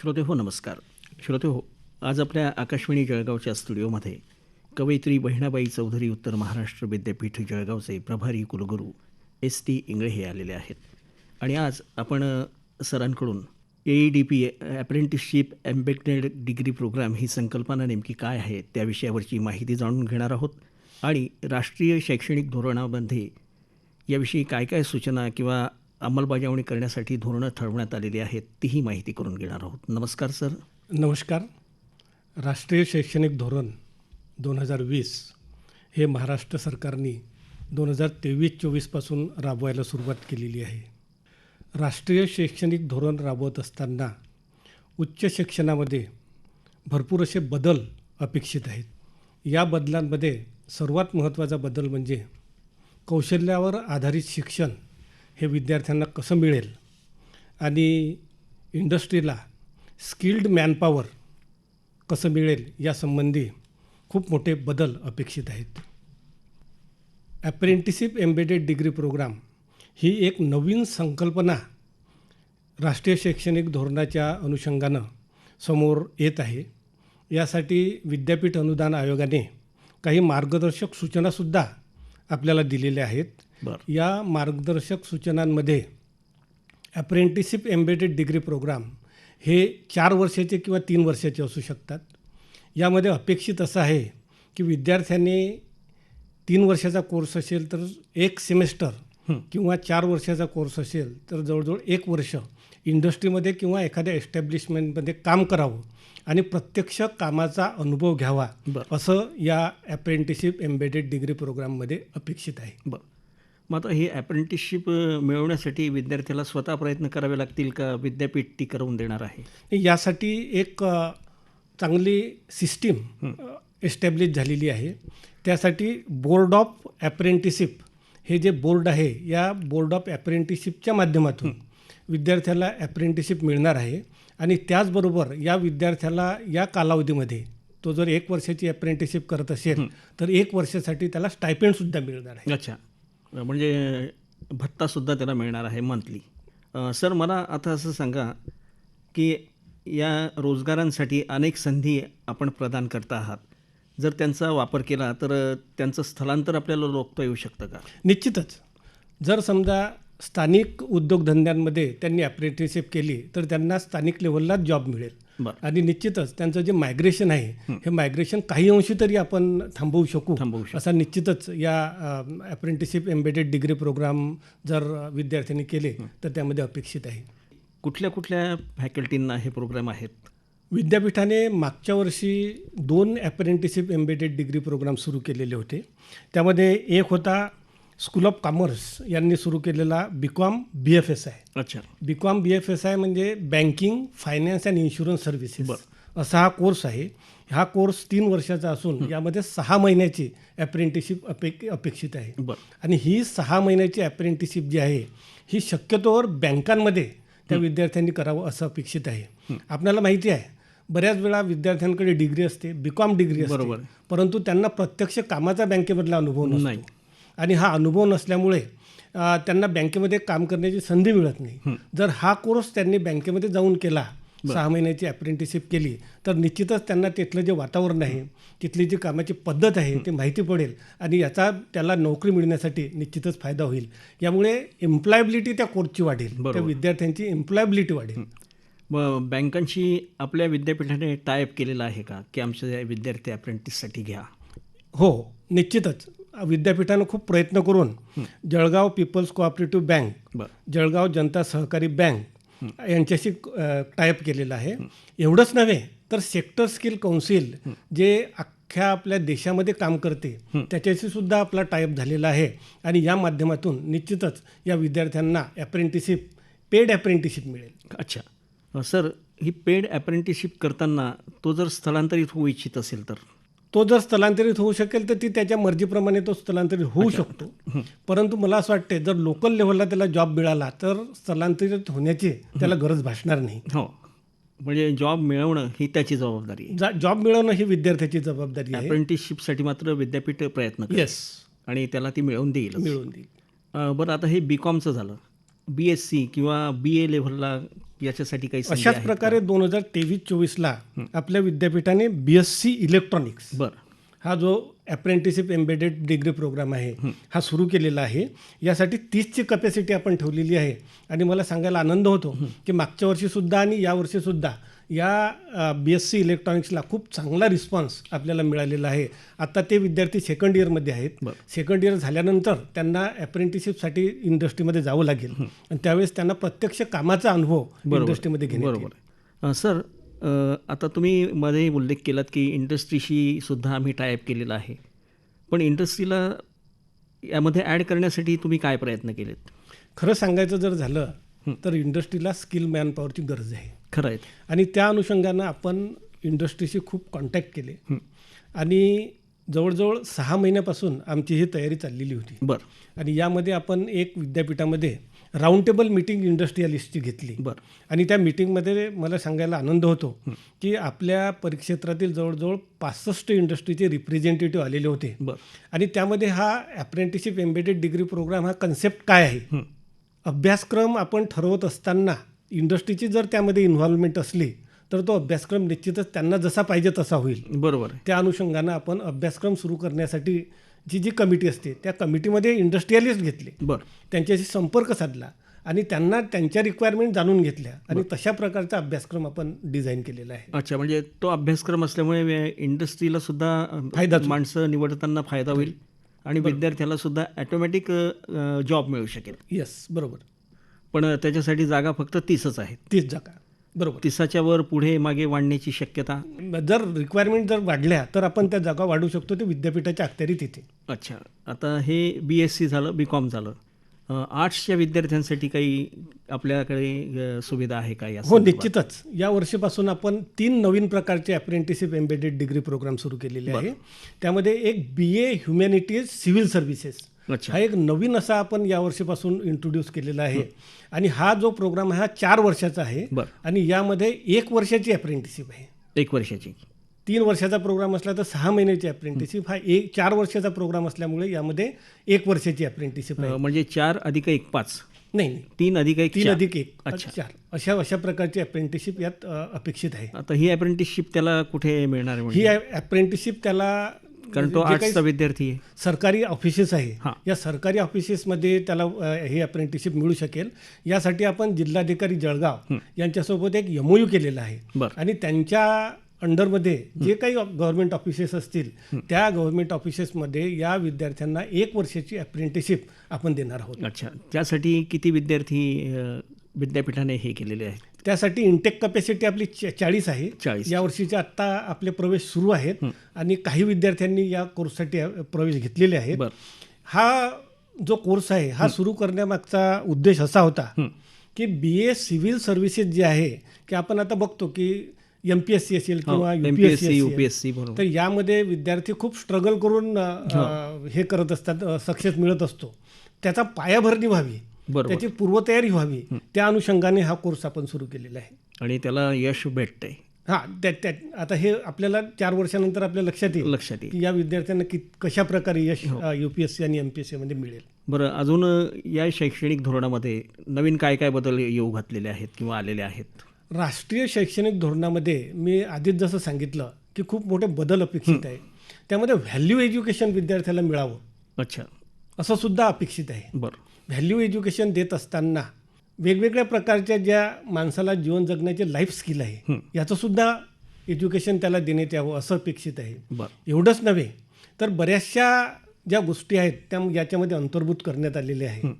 श्रोते हो नमस्कार. श्रोते हो आज आपल्या आकाशवाणी जळगावच्या स्टुडिओमध्ये कवयित्री बहिणाबाई चौधरी उत्तर महाराष्ट्र विद्यापीठ जळगावचे प्रभारी कुलगुरू एस टी इंगळे हे आलेले आहेत. आणि आज आपण सरांकडून A E D P apprenticeship embedded degree programme ही संकल्पना नेमकी काय आहे त्या विषयावरची माहिती जाणून घेणार आहोत. आणि राष्ट्रीय शैक्षणिक धोरणामध्ये याविषयी काय काय सूचना किंवा अंमलबजावणी करण्यासाठी धोरणं ठरवण्यात आलेली आहेत तीही माहिती करून घेणार आहोत. नमस्कार सर. नमस्कार. राष्ट्रीय शैक्षणिक धोरण दोन हजार वीस हे महाराष्ट्र सरकारने दोन हजार तेवीस चोवीसपासून राबवायला सुरुवात केलेली आहे. राष्ट्रीय शैक्षणिक धोरण राबवत असताना उच्च शिक्षणामध्ये भरपूर असे बदल अपेक्षित आहेत. या बदलांमध्ये सर्वात महत्त्वाचा बदल म्हणजे कौशल्यावर आधारित शिक्षण हे विद्यार्थ्यांना कसं मिळेल? आणि इंडस्ट्रीला स्किल्ड मॅनपॉवर कसं मिळेल यासंबंधी खूप मोठे बदल अपेक्षित आहेत. ॲप्रेंटिसिप एम्बेडेड डिग्री प्रोग्राम ही एक नवीन संकल्पना राष्ट्रीय शैक्षणिक धोरणाच्या अनुषंगानं समोर येत आहे. यासाठी विद्यापीठ अनुदान आयोगाने काही मार्गदर्शक सूचनासुद्धा आपल्याला दिलेल्या आहेत. या मार्गदर्शक सूचनांमध्ये अप्रेंटिसिप एम्बेडेड डिग्री प्रोग्राम हे चार वर्षाचे किंवा तीन वर्षाचे असू शकतात. यामध्ये अपेक्षित असं आहे की विद्यार्थ्यांनी तीन वर्षाचा कोर्स असेल तर एक सेमेस्टर किंवा चार वर्षाचा कोर्स असेल तर जवळजवळ एक वर्ष इंडस्ट्रीमध्ये किंवा एखाद्या एस्टॅब्लिशमेंटमध्ये काम करावं आणि प्रत्यक्ष कामाचा अनुभव घ्यावा बरं. असं या अप्रेंटिसिप एम्बेडेड डिग्री प्रोग्राममध्ये अपेक्षित आहे. बरं. मग आता हे अप्रेंटिसशिप मिळवण्यासाठी विद्यार्थ्याला स्वतः प्रयत्न करावे लागतील का? विद्यापीठ ती करून देणार आहे? यासाठी एक चांगली सिस्टीम एस्टॅब्लिश झालेली आहे. त्यासाठी बोर्ड ऑफ ॲप्रेंटिसिप हे जे बोर्ड आहे या बोर्ड ऑफ ॲप्रेंटिसिपच्या माध्यमातून विद्यार्थ्याला ॲप्रेंटिसिप मिळणार आहे. आणि त्याचबरोबर या विद्यार्थ्याला या कालावधीमध्ये तो जर एक वर्षाची अप्रेंटिसिप करत असेल तर एक वर्षासाठी त्याला स्टायपेंडसुद्धा मिळणार आहे. अच्छा. म्हणजे भत्तासुद्धा त्याला मिळणार आहे मंथली सर मला आता असं सांगा की या रोजगारांसाठी अनेक संधी आपण प्रदान करता आहात. जर त्यांचा वापर केला तर त्यांचं स्थलांतर आपल्याला रोखता येऊ शकतं का? निश्चितच. जर समजा स्थानिक उद्योगधंद्यांमध्ये त्यांनी अप्रेंटिसशिप केली तर त्यांना स्थानिक लेवललाच जॉब मिळेल. आणि निश्चितच त्यांचं जे मायग्रेशन आहे हे. मायग्रेशन काही अंशी तरी आपण थांबवू शकू. थांबवू. असा निश्चितच या अप्रेंटिसशिप एम्बेडेड डिग्री प्रोग्राम जर विद्यार्थ्यांनी केले तर त्यामध्ये अपेक्षित आहे. कुठल्या कुठल्या फॅकल्टींना हे प्रोग्राम आहेत? विद्यापीठाने मागच्या वर्षी दोन अप्रेंटिसशिप एम्बेडेड डिग्री प्रोग्राम सुरू केलेले होते. त्यामध्ये एक होता स्कूल ऑफ कॉमर्स यांनी सुरू केलेला B Com B F S आहे अच्छा. B Com B F S I म्हणजे banking finance and insurance services. असा हा कोर्स आहे. हा कोर्स तीन वर्षाचा असून यामध्ये सहा महिन्याची अप्रेंटिसशिप अपे अपेक्षित आहे. आणि ही सहा महिन्याची अप्रेंटिसशिप जी आहे ही शक्यतोवर बँकांमध्ये त्या विद्यार्थ्यांनी करावं असं अपेक्षित आहे. आपल्याला माहिती आहे बऱ्याच वेळा विद्यार्थ्यांकडे डिग्री असते बी कॉम डिग्री असते. बरोबर. परंतु त्यांना प्रत्यक्ष कामाचा बँकेमधला अनुभव नाही. आणि हा अनुभव नसल्यामुळे त्यांना बँकेमध्ये काम करण्याची संधी मिळत नाही. जर हा कोर्स त्यांनी बँकेमध्ये जाऊन केला सहा महिन्याची अप्रेंटिसशिप केली तर निश्चितच त्यांना तिथलं जे वातावरण आहे तिथली जी कामाची पद्धत आहे ते माहिती पडेल आणि याचा त्याला नोकरी मिळण्यासाठी निश्चितच फायदा होईल. यामुळे एम्प्लॉयबिलिटी त्या कोर्सची वाढेल. त्या. विद्यार्थ्यांची एम्प्लॉयबिलिटी वाढेल. मग बँकांशी आपल्या विद्यापीठाने टायअप केलेला आहे का की आमचे विद्यार्थी अप्रेंटिससाठी घ्या? हो निश्चितच. विद्यापीठानं खूप प्रयत्न करून Jalgaon peoples cooperative bank Jalgaon Janata Sahakari bank यांच्याशी टायअप केलेलं आहे. एवढंच नव्हे तर सेक्टर स्किल कौन्सिल जे अख्ख्या आपल्या देशामध्ये काम करते त्याच्याशी सुद्धा आपला टायअप झालेला आहे. आणि या माध्यमातून निश्चितच या विद्यार्थ्यांना अप्रेंटिसिप पेड अप्रेंटिसिप मिळेल. अच्छा. सर ही पेड अप्रेंटिसशिप करताना तो जर स्थलांतरित होऊ इच्छित असेल तर? तो जर स्थलांतरित होऊ शकेल तर ती त्याच्या मर्जीप्रमाणे तो स्थलांतरित होऊ शकतो. परंतु मला असं वाटते जर लोकल लेवलला त्याला जॉब मिळाला तर स्थलांतरित होण्याची त्याला गरज भासणार नाही. हो. म्हणजे जॉब मिळवणं ही त्याची जबाबदारी आहे. जॉब मिळवणं ही विद्यार्थ्याची जबाबदारी आहे. अप्रेंटिसशिपसाठी मात्र विद्यापीठ प्रयत्न येस आणि त्याला ती मिळवून देईल मिळवून देईल. बरं आता हे बी कॉमचं झालं. बी एस सी किंवा बी ए लेव्हलला याच्यासाठी काही अशाच प्रकारे दोन हजार तेवीस चोवीसला आपल्या विद्यापीठाने बी एस सी इलेक्ट्रॉनिक्स? बरं. हा जो अप्रेंटिसशिप एम्बेडेड डिग्री प्रोग्राम आहे हा. सुरू केलेला आहे. यासाठी तीसची कपॅसिटी आपण ठेवलेली आहे. आणि मला सांगायला आनंद होतो की मागच्या वर्षीसुद्धा आणि या वर्षीसुद्धा या बी एस सी इलेक्ट्रॉनिक्सला खूप चांगला रिस्पॉन्स आपल्याला मिळालेला आहे. आता ते विद्यार्थी सेकंड इयरमध्ये आहेत. सेकंड इयर झाल्यानंतर त्यांना अप्रेंटिसशिपसाठी इंडस्ट्रीमध्ये जावं लागेल. आणि त्यावेळेस त्यांना प्रत्यक्ष कामाचा अनुभव इंडस्ट्रीमध्ये येईल. बरोबर सर आता तुम्ही मध्ये उल्लेख केलात की इंडस्ट्रीशी सुद्धा आम्ही टायअप केलेला आहे. पण इंडस्ट्रीला यामध्ये ॲड करण्यासाठी तुम्ही काय प्रयत्न केलेत? खरं सांगायचं जर झालं तर इंडस्ट्रीला स्किल मॅनपॉवरची गरज आहे. खरं आहे आणि त्या अनुषंगानं आपण इंडस्ट्रीशी खूप कॉन्टॅक्ट केले. आणि जवळजवळ सहा महिन्यापासून आमची ही तयारी चाललेली होती. बरं. आणि यामध्ये आपण एक विद्यापीठामध्ये राऊंड टेबल मिटिंग इंडस्ट्रियलिस्टची घेतली. बरं. आणि त्या मिटिंगमध्ये मला सांगायला आनंद होतो की आपल्या परिक्षेत्रातील जवळजवळ पासष्ट इंडस्ट्रीचे रिप्रेझेंटेटिव्ह आलेले होते. बरं. आणि त्यामध्ये हा अप्रेंटिसशिप एम्बेडेड डिग्री प्रोग्राम हा कन्सेप्ट काय आहे? अभ्यासक्रम आपण ठरवत असताना इंडस्ट्रीची जर त्यामध्ये इन्व्हॉल्वमेंट असली तर तो अभ्यासक्रम निश्चितच त्यांना जसा पाहिजे तसा होईल. बरोबर त्या अनुषंगानं आपण अभ्यासक्रम सुरू करण्यासाठी जी जी कमिटी असते त्या कमिटीमध्ये इंडस्ट्रियलिस्ट घेतले. बरं. त्यांच्याशी संपर्क साधला आणि त्यांना त्यांच्या रिक्वायरमेंट जाणून घेतल्या आणि तशा प्रकारचा अभ्यासक्रम आपण डिझाईन केलेला आहे. अच्छा म्हणजे तो अभ्यासक्रम असल्यामुळे इंडस्ट्रीला सुद्धा होईल. माणसं निवडताना फायदा होईल आणि विद्यार्थ्याला सुद्धा ॲटोमॅटिक जॉब मिळू शकेल. येस बरोबर. पण त्याच्यासाठी जागा फक्त तीसच आहेत. तीस जागा. बरोबर. तिसाच्या वर पुढे मागे वाढण्याची शक्यता? जर रिक्वायरमेंट जर वाढल्या तर आपण त्या जागा वाढवू शकतो ते विद्यापीठाच्या अखत्यारीत येते. अच्छा. आता हे बी एस सी झालं बी कॉम झालं. आर्ट्सच्या विद्यार्थ्यांसाठी काही आपल्याकडे सुविधा आहे का या हो? निश्चितच. या वर्षीपासून आपण तीन नवीन प्रकारचे अप्रेंटिसशिप एम्बेडेड डिग्री प्रोग्राम सुरू केलेले आहे. त्यामध्ये एक B A humanities civil services हा एक नवीन असा आपण या वर्षीपासून इंट्रोड्यूस केलेला आहे. आणि हा जो प्रोग्राम आहे हा चार वर्षाचा आहे. आणि यामध्ये एक वर्षाची अप्रेंटिसशिप आहे. एक वर्षाची. तीन वर्षाचा प्रोग्राम असला तर सहा महिन्याची अप्रेंटिसशिप हा एक चार वर्षाचा प्रोग्राम असल्यामुळे यामध्ये एक वर्षाची अप्रेंटिसशिप आहे. म्हणजे चार अधिक एक पाच. नाही नाही. तीन अधिक एक तीन. अधिक एक अच्छा. चार अशा अशा प्रकारची अप्रेंटिसशिप यात अपेक्षित आहे. आता ही अप्रेंटिसशिप त्याला कुठे मिळणार आहे ही म्हणजे अप्रेंटिसशिप त्याला कारण तो जे काही आर्ट्सचा विद्यार्थी आहे. सरकारी ऑफिसेस आहे. या सरकारी ऑफिसेसमध्ये त्याला हे अप्रेंटिसशिप मिळू शकेल. यासाठी आपण जिल्हाधिकारी जळगाव यांच्यासोबत एक यमोयू केलेला आहे. आणि त्यांच्या अंडरमध्ये जे काही गव्हर्नमेंट ऑफिसेस असतील त्या गव्हर्नमेंट ऑफिसेसमध्ये या विद्यार्थ्यांना एक वर्षाची अप्रेंटिसशिप आपण देणार आहोत. अच्छा. त्यासाठी किती विद्यार्थी विद्यापीठाने हे केलेले आहेत? त्यासाठी इंटेक कपॅसिटी आपली चाळीस आहे. 40. या वर्षीचे आत्ता आपले प्रवेश सुरू आहेत आणि काही विद्यार्थ्यांनी या कोर्ससाठी प्रवेश घेतलेले आहेत. हा जो कोर्स आहे हा सुरू करण्यामागचा उद्देश असा होता की बी ए सिव्हिल सर्व्हिसेस जे आहे की आपण आता बघतो की एम पी एस सी असेल किंवा M U P P S S C C U P S C बरोबर. तर यामध्ये विद्यार्थी खूप स्ट्रगल करून हे. करत असतात सक्सेस मिळत असतो. त्याचा पायाभरणी व्हावी. त्याची पूर्वतयारी व्हावी. त्या अनुषंगाने हा कोर्स आपण सुरू केलेला आहे. आणि त्याला यश भेटतंय. हां त्या त्या आता हे आपल्याला चार वर्षानंतर आपल्या लक्षात येईल लक्षात येईल. या विद्यार्थ्यांना कि कशा प्रकारे यश यू पी एस सी आणि एम पी एस सीमध्ये मिळेल. बरं अजून या शैक्षणिक धोरणामध्ये नवीन काय काय बदल येऊ घातलेले आहेत किंवा आलेले आहेत? राष्ट्रीय शैक्षणिक धोरणामध्ये मी आधीच जसं सांगितलं की खूप मोठे बदल अपेक्षित आहे. त्यामध्ये व्हॅल्यू एज्युकेशन विद्यार्थ्याला मिळावं. अच्छा. असं सुद्धा अपेक्षित आहे. बरं. व्हॅल्यू एज्युकेशन देत असताना वेगवेगळ्या प्रकारच्या ज्या माणसाला जीवन जगण्याचे लाईफ स्किल आहे याचं सुद्धा एज्युकेशन त्याला देण्यात यावं असं अपेक्षित आहे. एवढंच नव्हे तर बऱ्याचशा ज्या गोष्टी आहेत त्या याच्यामध्ये अंतर्भूत करण्यात आलेल्या आहे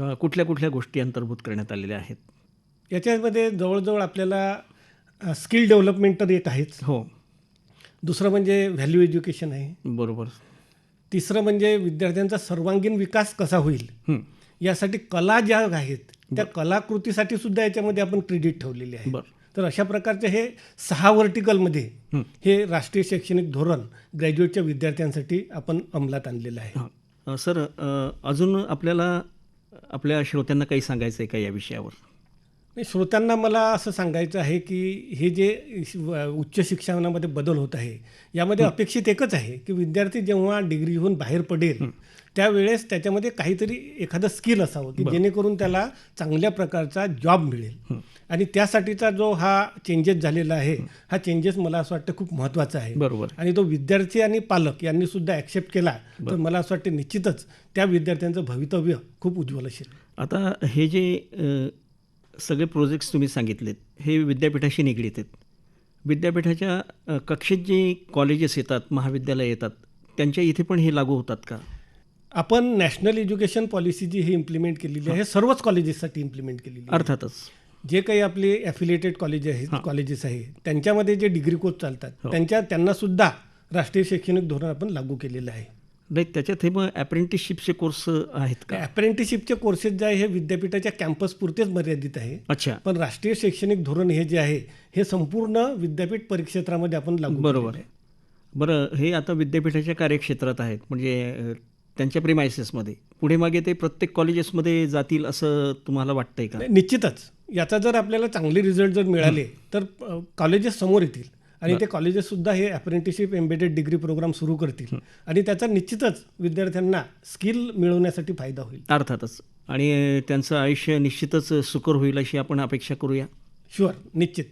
अ, कुठल्या कुठल्या गोष्टी अंतर्भूत करण्यात आलेल्या आहेत? याच्यामध्ये जवळजवळ आपल्याला स्किल डेव्हलपमेंट तर एक आहेच. हो. दुसरं म्हणजे व्हॅल्यू एज्युकेशन आहे. बरोबर. तिसरं म्हणजे विद्यार्थ्यांचा सर्वांगीण विकास कसा होईल? यासाठी कला ज्या आहेत त्या कलाकृतीसाठी सुद्धा याच्यामध्ये आपण क्रेडिट ठेवलेले आहे. तर अशा प्रकारचे हे सहा वर्टिकलमध्ये हं. राष्ट्रीय शैक्षणिक धोरण ग्रॅज्युएटच्या विद्यार्थ्यांसाठी आपण अंमलात आणलेलं आहे. सर अजून आपल्याला आपल्या श्रोत्यांना काही सांगायचं आहे का या विषयावर? श्रोत्यांना मला असं सांगायचं आहे की हे जे उच्च शिक्षणामध्ये बदल होत आहे यामध्ये अपेक्षित एकच आहे की विद्यार्थी जेव्हा डिग्रीहून बाहेर पडेल त्यावेळेस त्याच्यामध्ये काहीतरी एखादं स्किल असावं की जेणेकरून त्याला चांगल्या प्रकारचा जॉब मिळेल. आणि त्यासाठीचा जो हा चेंजेस झालेला आहे हा. चेंजेस मला असं वाटतं खूप महत्त्वाचा आहे. बरोबर. आणि तो विद्यार्थी आणि पालक यांनी सुद्धा ॲक्सेप्ट केला तर मला असं वाटतं निश्चितच त्या विद्यार्थ्यांचं भवितव्य खूप उज्ज्वल असेल. आता हे जे सगळे प्रोजेक्ट्स तुम्ही सांगितलेत हे विद्यापीठाशी निगडीत आहेत. विद्यापीठाच्या कक्षेत जे कॉलेजेस येतात महाविद्यालय येतात त्यांच्या इथे पण हे लागू होतात का? आपण नॅशनल एज्युकेशन पॉलिसी जी ही इम्प्लिमेंट केलेली आहे सर्वच कॉलेजेससाठी इम्प्लिमेंट केलेली अर्थातच. जे काही आपले ॲफिलिएटेड कॉलेज आहेत कॉलेजेस आहे त्यांच्यामध्ये जे डिग्री कोर्स चालतात त्यांच्या त्यांना सुद्धा राष्ट्रीय शैक्षणिक धोरण आपण लागू केलेलं आहे. नाही त्याच्यात हे मग अप्रेंटिसशिपचे कोर्स आहेत का? अप्रेंटिसशिपचे कोर्सेस जे आहे हे विद्यापीठाच्या कॅम्पस पुरतेच मर्यादित आहे. अच्छा. पण राष्ट्रीय शैक्षणिक धोरण हे जे आहे हे संपूर्ण विद्यापीठ परिक्षेत्रामध्ये आपण लागू बरोबर. आहे. बरं हे आता विद्यापीठाच्या कार्यक्षेत्रात आहेत म्हणजे त्यांच्या प्रिमायसेसमध्ये पुढे मागे ते प्रत्येक कॉलेजेसमध्ये जातील असं तुम्हाला वाटतंय का? निश्चितच. याचा जर आपल्याला चांगले रिझल्ट जर मिळाले तर कॉलेजेस समोर येतील. आणि ते कॉलेजेस सुद्धा हे अप्रेंटिसशिप एम्बेडेड डिग्री प्रोग्राम सुरू करतील. आणि त्याचा निश्चितच विद्यार्थ्यांना स्किल मिळवण्यासाठी फायदा होईल. अर्थातच. आणि त्यांचं आयुष्य निश्चितच सुकर होईल अशी आपण अपेक्षा करूया? शुअर निश्चित.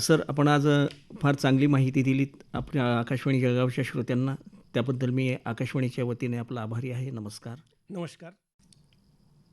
सर आपण आज फार चांगली माहिती दिलीत. आपल्या आकाशवाणी जळगावच्या श्रोत्यांना. त्याबद्दल मी आकाशवाणीच्या वतीने आपला आभारी आहे. नमस्कार. नमस्कार.